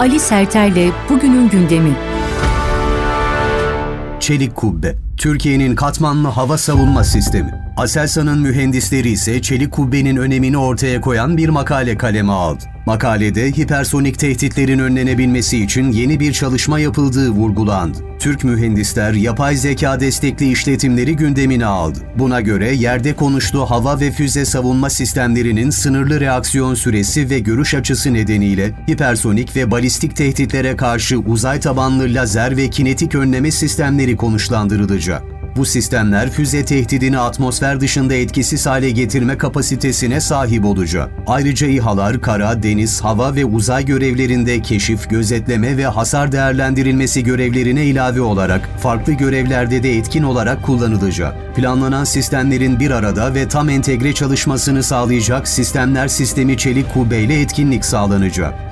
Ali Serter'le bugünün gündemi. Çelik Kubbe, Türkiye'nin katmanlı hava savunma sistemi. Aselsan'ın mühendisleri ise Çelik Kubbe'nin önemini ortaya koyan bir makale kaleme aldı. Makalede hipersonik tehditlerin önlenebilmesi için yeni bir çalışma yapıldığı vurgulandı. Türk mühendisler yapay zeka destekli işletimleri gündemine aldı. Buna göre yerde konuşlu hava ve füze savunma sistemlerinin sınırlı reaksiyon süresi ve görüş açısı nedeniyle hipersonik ve balistik tehditlere karşı uzay tabanlı lazer ve kinetik önleme sistemleri konuşlandırılacak. Bu sistemler füze tehdidini atmosfer dışında etkisiz hale getirme kapasitesine sahip olacak. Ayrıca İHA'lar kara, deniz, hava ve uzay görevlerinde keşif, gözetleme ve hasar değerlendirilmesi görevlerine ilave olarak farklı görevlerde de etkin olarak kullanılacak. Planlanan sistemlerin bir arada ve tam entegre çalışmasını sağlayacak sistemler sistemi çelik kubbeyle etkinlik sağlanacak.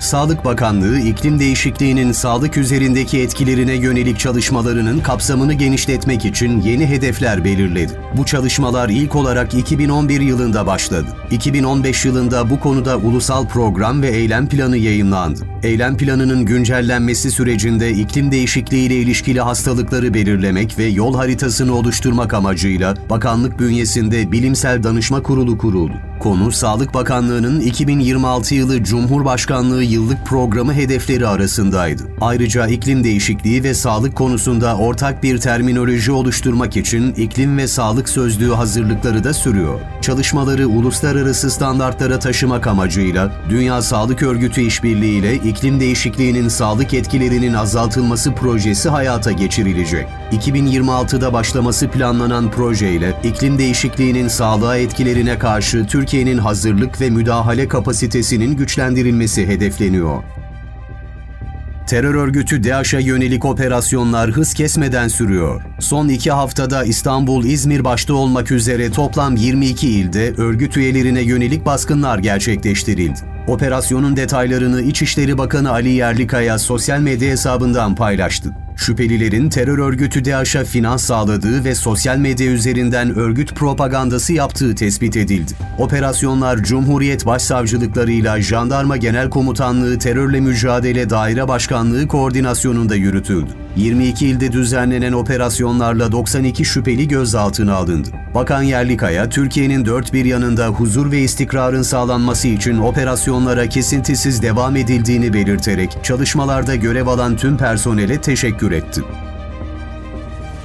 Sağlık Bakanlığı, iklim değişikliğinin sağlık üzerindeki etkilerine yönelik çalışmalarının kapsamını genişletmek için yeni hedefler belirledi. Bu çalışmalar ilk olarak 2011 yılında başladı. 2015 yılında bu konuda ulusal program ve eylem planı yayınlandı. Eylem planının güncellenmesi sürecinde iklim değişikliği ile ilişkili hastalıkları belirlemek ve yol haritasını oluşturmak amacıyla bakanlık bünyesinde Bilimsel Danışma Kurulu kuruldu. Konu Sağlık Bakanlığı'nın 2026 yılı Cumhurbaşkanlığı yıllık programı hedefleri arasındaydı. Ayrıca iklim değişikliği ve sağlık konusunda ortak bir terminoloji oluşturmak için iklim ve sağlık sözlüğü hazırlıkları da sürüyor. Çalışmaları uluslararası standartlara taşımak amacıyla Dünya Sağlık Örgütü işbirliği ile iklim değişikliğinin sağlık etkilerinin azaltılması projesi hayata geçirilecek. 2026'da başlaması planlanan projeyle iklim değişikliğinin sağlığa etkilerine karşı Türkiye'nin hazırlık ve müdahale kapasitesinin güçlendirilmesi hedefleniyor. Terör örgütü DAEŞ'e yönelik operasyonlar hız kesmeden sürüyor. Son iki haftada İstanbul, İzmir başta olmak üzere toplam 22 ilde örgüt üyelerine yönelik baskınlar gerçekleştirildi. Operasyonun detaylarını İçişleri Bakanı Ali Yerlikaya sosyal medya hesabından paylaştı. Şüphelilerin terör örgütü DAEŞ'e finans sağladığı ve sosyal medya üzerinden örgüt propagandası yaptığı tespit edildi. Operasyonlar Cumhuriyet Başsavcılıklarıyla Jandarma Genel Komutanlığı Terörle Mücadele Daire Başkanlığı koordinasyonunda yürütüldü. 22 ilde düzenlenen operasyonlarla 92 şüpheli gözaltına alındı. Bakan Yerlikaya, Türkiye'nin dört bir yanında huzur ve istikrarın sağlanması için operasyonlara kesintisiz devam edildiğini belirterek çalışmalarda görev alan tüm personele teşekkür etti.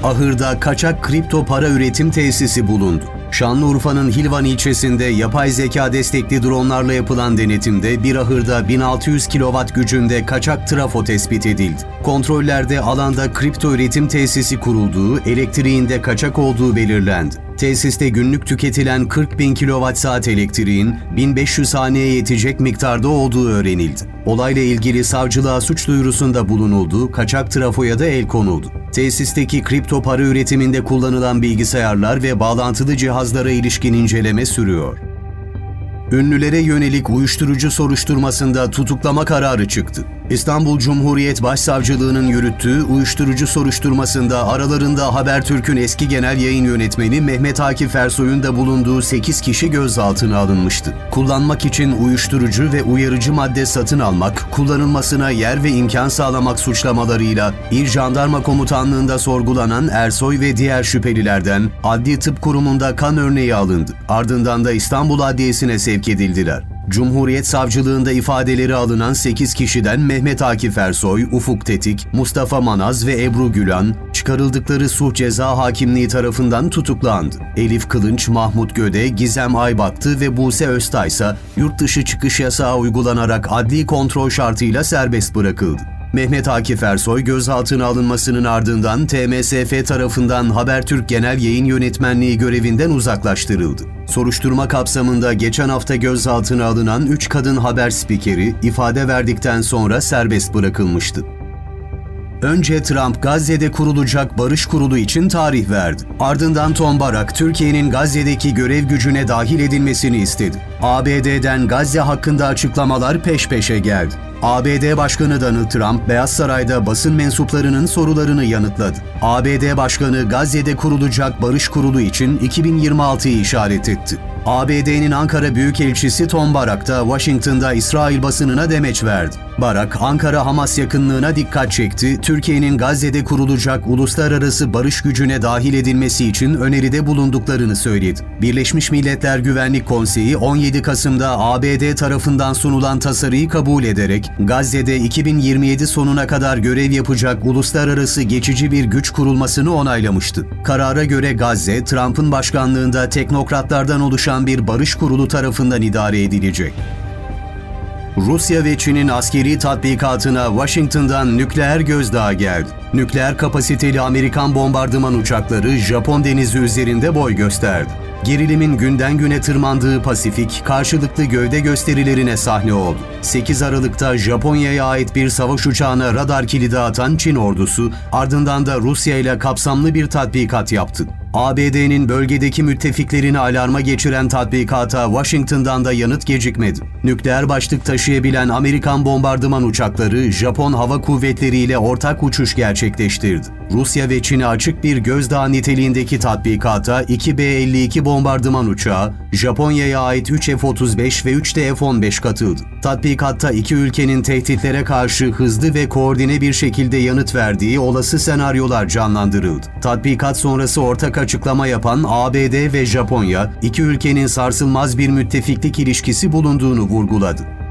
Ahırda kaçak kripto para üretim tesisi bulundu. Şanlıurfa'nın Hilvan ilçesinde yapay zeka destekli dronlarla yapılan denetimde bir ahırda 1600 kW gücünde kaçak trafo tespit edildi. Kontrollerde alanda kripto üretim tesisi kurulduğu, elektriğinde kaçak olduğu belirlendi. Tesiste günlük tüketilen 40 bin kWh elektriğin 1500 haneye yetecek miktarda olduğu öğrenildi. Olayla ilgili savcılığa suç duyurusunda bulunuldu, kaçak trafoya da el konuldu. Tesisteki kripto para üretiminde kullanılan bilgisayarlar ve bağlantılı cihazlara ilişkin inceleme sürüyor. Ünlülere yönelik uyuşturucu soruşturmasında tutuklama kararı çıktı. İstanbul Cumhuriyet Başsavcılığı'nın yürüttüğü uyuşturucu soruşturmasında aralarında Habertürk'ün eski genel yayın yönetmeni Mehmet Akif Ersoy'un da bulunduğu 8 kişi gözaltına alınmıştı. Kullanmak için uyuşturucu ve uyarıcı madde satın almak, kullanılmasına yer ve imkan sağlamak suçlamalarıyla İl Jandarma Komutanlığı'nda sorgulanan Ersoy ve diğer şüphelilerden Adli Tıp Kurumu'nda kan örneği alındı. Ardından da İstanbul Adliyesi'ne sevk edildiler. Cumhuriyet Savcılığında ifadeleri alınan 8 kişiden Mehmet Akif Ersoy, Ufuk Tetik, Mustafa Manaz ve Ebru Gülan, çıkarıldıkları suç ceza hakimliği tarafından tutuklandı. Elif Kılınç, Mahmut Göde, Gizem Aybaktı ve Buse Öztay ise yurt dışı çıkış yasağı uygulanarak adli kontrol şartıyla serbest bırakıldı. Mehmet Akif Ersoy gözaltına alınmasının ardından TMSF tarafından Habertürk Genel Yayın Yönetmenliği görevinden uzaklaştırıldı. Soruşturma kapsamında geçen hafta gözaltına alınan 3 kadın haber spikeri ifade verdikten sonra serbest bırakılmıştı. Önce Trump Gazze'de kurulacak barış kurulu için tarih verdi. Ardından Tom Barak Türkiye'nin Gazze'deki görev gücüne dahil edilmesini istedi. ABD'den Gazze hakkında açıklamalar peş peşe geldi. ABD Başkanı Donald Trump, Beyaz Saray'da basın mensuplarının sorularını yanıtladı. ABD Başkanı Gazze'de kurulacak barış kurulu için 2026'yı işaret etti. ABD'nin Ankara Büyükelçisi Tom Barak da Washington'da İsrail basınına demeç verdi. Barak, Ankara-Hamas yakınlığına dikkat çekti, Türkiye'nin Gazze'de kurulacak uluslararası barış gücüne dahil edilmesi için öneride bulunduklarını söyledi. Birleşmiş Milletler Güvenlik Konseyi 17 Kasım'da ABD tarafından sunulan tasarıyı kabul ederek Gazze'de 2027 sonuna kadar görev yapacak uluslararası geçici bir güç kurulmasını onaylamıştı. Karara göre Gazze, Trump'ın başkanlığında teknokratlardan oluşan bir barış kurulu tarafından idare edilecek. Rusya ve Çin'in askeri tatbikatına Washington'dan nükleer gözdağı geldi. Nükleer kapasiteli Amerikan bombardıman uçakları Japon denizi üzerinde boy gösterdi. Gerilimin günden güne tırmandığı Pasifik, karşılıklı gövde gösterilerine sahne oldu. 8 Aralık'ta Japonya'ya ait bir savaş uçağına radar kilidi atan Çin ordusu, ardından da Rusya ile kapsamlı bir tatbikat yaptı. ABD'nin bölgedeki müttefiklerini alarma geçiren tatbikata Washington'dan da yanıt gecikmedi. Nükleer başlık taşıyabilen Amerikan bombardıman uçakları Japon Hava Kuvvetleri ile ortak uçuş gerçekleştirdi. Rusya ve Çin'e açık bir gözdağı niteliğindeki tatbikata 2 B-52 bombardıman uçağı, Japonya'ya ait 3 F-35 ve 3 de F-15 katıldı. Tatbikatta iki ülkenin tehditlere karşı hızlı ve koordine bir şekilde yanıt verdiği olası senaryolar canlandırıldı. Tatbikat sonrası ortak açıklama yapan ABD ve Japonya, iki ülkenin sarsılmaz bir müttefiklik ilişkisi bulunduğunu vurguladı.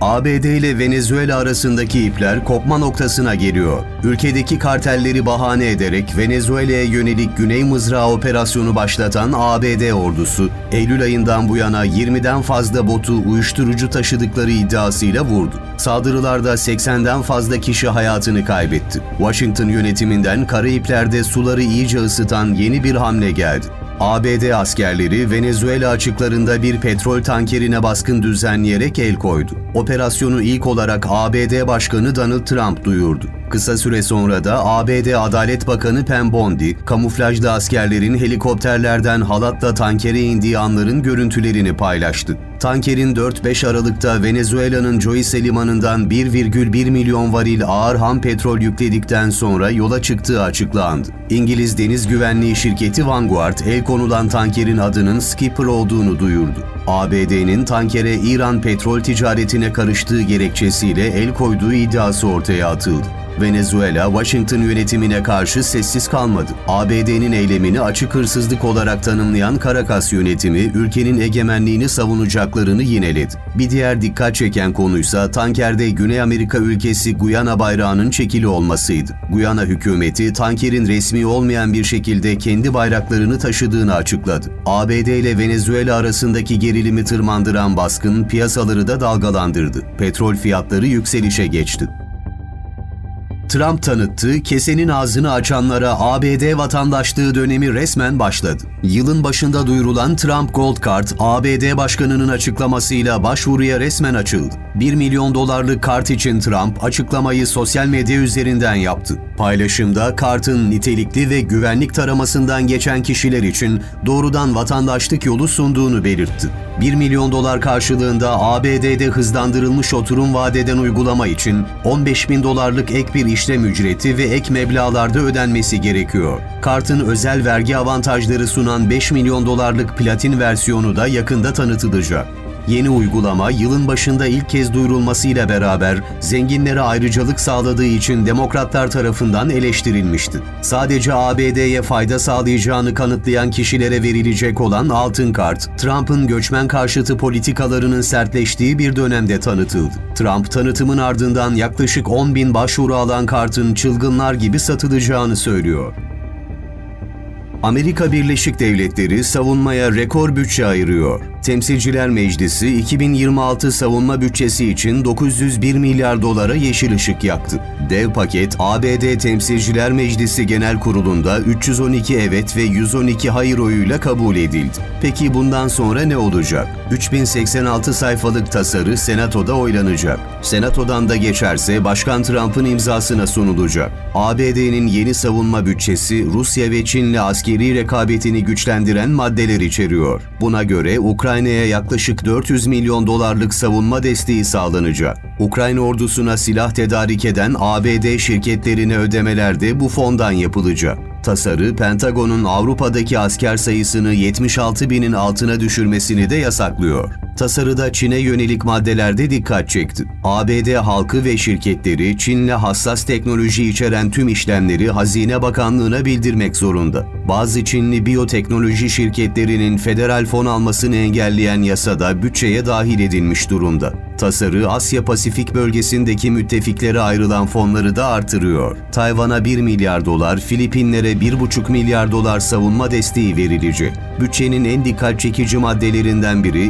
ABD ile Venezuela arasındaki ipler kopma noktasına geliyor. Ülkedeki kartelleri bahane ederek Venezuela'ya yönelik Güney Mızrağı operasyonu başlatan ABD ordusu, Eylül ayından bu yana 20'den fazla botu uyuşturucu taşıdıkları iddiasıyla vurdu. Saldırılarda 80'den fazla kişi hayatını kaybetti. Washington yönetiminden kara iplerde suları iyice ısıtan yeni bir hamle geldi. ABD askerleri Venezuela açıklarında bir petrol tankerine baskın düzenleyerek el koydu. Operasyonu ilk olarak ABD Başkanı Donald Trump duyurdu. Kısa süre sonra da ABD Adalet Bakanı Pam Bondi, kamuflajlı askerlerin helikopterlerden halatla tankere indiği anların görüntülerini paylaştı. Tankerin 4-5 Aralık'ta Venezuela'nın Joyce limanından 1,1 milyon varil ağır ham petrol yükledikten sonra yola çıktığı açıklandı. İngiliz deniz güvenliği şirketi Vanguard, el konulan tankerin adının Skipper olduğunu duyurdu. ABD'nin tankere İran petrol ticaretine karıştığı gerekçesiyle el koyduğu iddiası ortaya atıldı. Venezuela, Washington yönetimine karşı sessiz kalmadı. ABD'nin eylemini açık hırsızlık olarak tanımlayan Caracas yönetimi, ülkenin egemenliğini savunacaklarını yineledi. Bir diğer dikkat çeken konuysa tankerde Güney Amerika ülkesi Guyana bayrağının çekili olmasıydı. Guyana hükümeti, tankerin resmi olmayan bir şekilde kendi bayraklarını taşıdığını açıkladı. ABD ile Venezuela arasındaki gerilimi tırmandıran baskın piyasaları da dalgalandırdı. Petrol fiyatları yükselişe geçti. Trump tanıttı, kesenin ağzını açanlara ABD vatandaşlığı dönemi resmen başladı. Yılın başında duyurulan Trump Gold Card, ABD Başkanı'nın açıklamasıyla başvuruya resmen açıldı. 1 milyon dolarlık kart için Trump açıklamayı sosyal medya üzerinden yaptı. Paylaşımda kartın nitelikli ve güvenlik taramasından geçen kişiler için doğrudan vatandaşlık yolu sunduğunu belirtti. 1 milyon dolar karşılığında ABD'de hızlandırılmış oturum vadeden uygulama için 15 bin dolarlık ek bir işlem ücreti ve ek meblağlarda ödenmesi gerekiyor. Kartın özel vergi avantajları sunan 5 milyon dolarlık platin versiyonu da yakında tanıtılacak. Yeni uygulama yılın başında ilk kez duyurulmasıyla beraber zenginlere ayrıcalık sağladığı için demokratlar tarafından eleştirilmişti. Sadece ABD'ye fayda sağlayacağını kanıtlayan kişilere verilecek olan altın kart, Trump'ın göçmen karşıtı politikalarının sertleştiği bir dönemde tanıtıldı. Trump tanıtımın ardından yaklaşık 10 bin başvuru alan kartın çılgınlar gibi satılacağını söylüyor. Amerika Birleşik Devletleri savunmaya rekor bütçe ayırıyor. Temsilciler Meclisi 2026 savunma bütçesi için 901 milyar dolara yeşil ışık yaktı. Dev paket ABD Temsilciler Meclisi Genel Kurulu'nda 312 evet ve 112 hayır oyuyla kabul edildi. Peki bundan sonra ne olacak? 3086 sayfalık tasarı Senato'da oylanacak. Senato'dan da geçerse Başkan Trump'ın imzasına sunulacak. ABD'nin yeni savunma bütçesi Rusya ve Çin'le askeri rekabetini güçlendiren maddeler içeriyor. Buna göre Ukrayna Ukrayna'ya yaklaşık 400 milyon dolarlık savunma desteği sağlanacak. Ukrayna ordusuna silah tedarik eden ABD şirketlerine ödemeler de bu fondan yapılacak. Tasarı, Pentagon'un Avrupa'daki asker sayısını 76 binin altına düşürmesini de yasaklıyor. Tasarıda Çin'e yönelik maddelerde dikkat çekti. ABD halkı ve şirketleri Çin'le hassas teknoloji içeren tüm işlemleri Hazine Bakanlığı'na bildirmek zorunda. Bazı Çinli biyoteknoloji şirketlerinin federal fon almasını engelleyen yasada bütçeye dahil edilmiş durumda. Tasarı Asya Pasifik bölgesindeki müttefiklere ayrılan fonları da artırıyor. Tayvan'a 1 milyar dolar, Filipinlere 1,5 milyar dolar savunma desteği verilecek. Bütçenin en dikkat çekici maddelerinden biri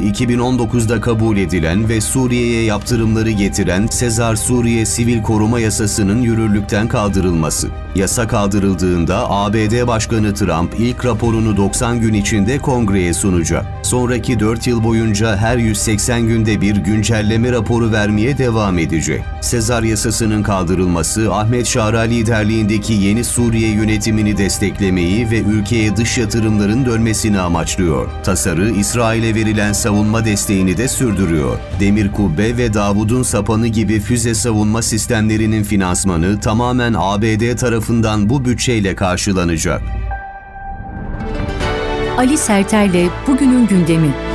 2019'da kabul edilen ve Suriye'ye yaptırımları getiren Sezar Suriye Sivil Koruma Yasası'nın yürürlükten kaldırılması. Yasa kaldırıldığında ABD Başkanı Trump ilk raporunu 90 gün içinde kongreye sunacak. Sonraki 4 yıl boyunca her 180 günde bir güncelleme raporu vermeye devam edecek. Sezar yasasının kaldırılması Ahmet Şara liderliğindeki yeni Suriye yönetimini desteklemeyi ve ülkeye dış yatırımların dönmesini amaçlıyor. Tasarı İsrail'e verilen savunma desteğini de sürdürüyor. Demir Kubbe ve Davud'un sapanı gibi füze savunma sistemlerinin finansmanı tamamen ABD tarafından bu bütçeyle karşılanacak. Ali Serter'le bugünün gündemi.